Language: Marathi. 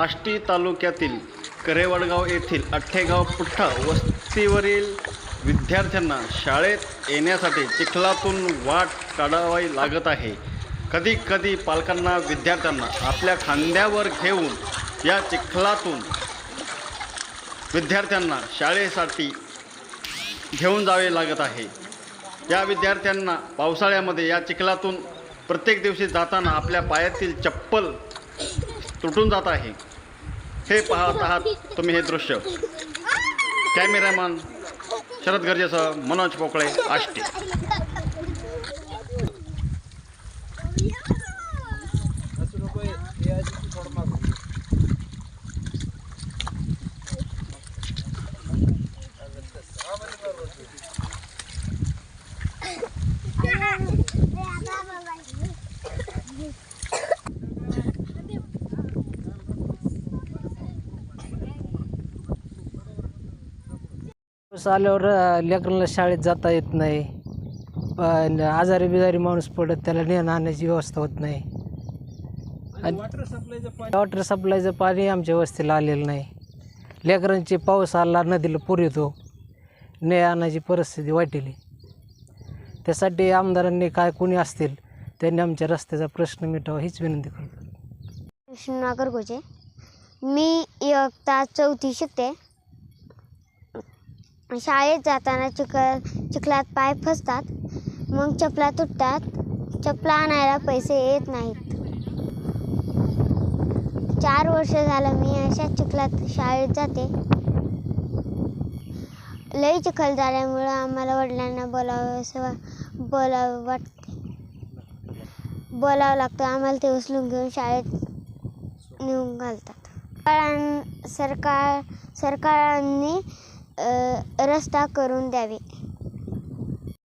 आष्टी तालुक्यातील करेवडगाव येथील अठ्ठेगाव पुठ्ठा वस्तीवरील विद्यार्थ्यांना शाळेत येण्यासाठी चिखलातून वाट काढावी लागत आहे. कधी कधी पालकांना विद्यार्थ्यांना आपल्या खांद्यावर घेऊन या चिखलातून विद्यार्थ्यांना शाळेसाठी घेऊन जावे लागत आहे. या विद्यार्थ्यांना पावसाळ्यामध्ये या चिखलातून प्रत्येक दिवशी जाताना आपल्या पायातील चप्पल तुटून जात आहे. हे पाहत आहात तुम्ही हे दृश्य. कॅमेरामन शरद गर्जेसह मनोज पोकळे आष्टी. पाऊस आल्यावर लेकरांना शाळेत जाता येत नाही. पण आजारी बिजारी माणूस पडत त्याला नेणं आणण्याची व्यवस्था होत नाही. आणि वॉटर सप्लायचं पाणी? आमच्या वस्तीला आलेलं नाही. लेकरांची पाऊस आला नदीला पूर येतो. ने आणण्याची परिस्थिती वाटेली. त्यासाठी आमदारांनी काय कोणी असतील त्यांनी आमच्या रस्त्याचा प्रश्न मिटावा हीच विनंती करतो. कृष्णाकर गोचे मी इयत्ता चौथी शिकते. शाळेत जाताना चिखल चिखलात पाय फसतात. मग चपला तुटतात. चपला आणायला पैसे येत नाहीत. चार वर्ष झालं मी अशा चिखलात शाळेत जाते. लई चिखल झाल्यामुळं आम्हाला वडिलांना बोलावं असं बोलावं वाटते बोलावं लागतं. आम्हाला ते उचलून घेऊन शाळेत नेऊन घालतात. सरकार सरकार सरकारांनी रस्ता करून द्यावे.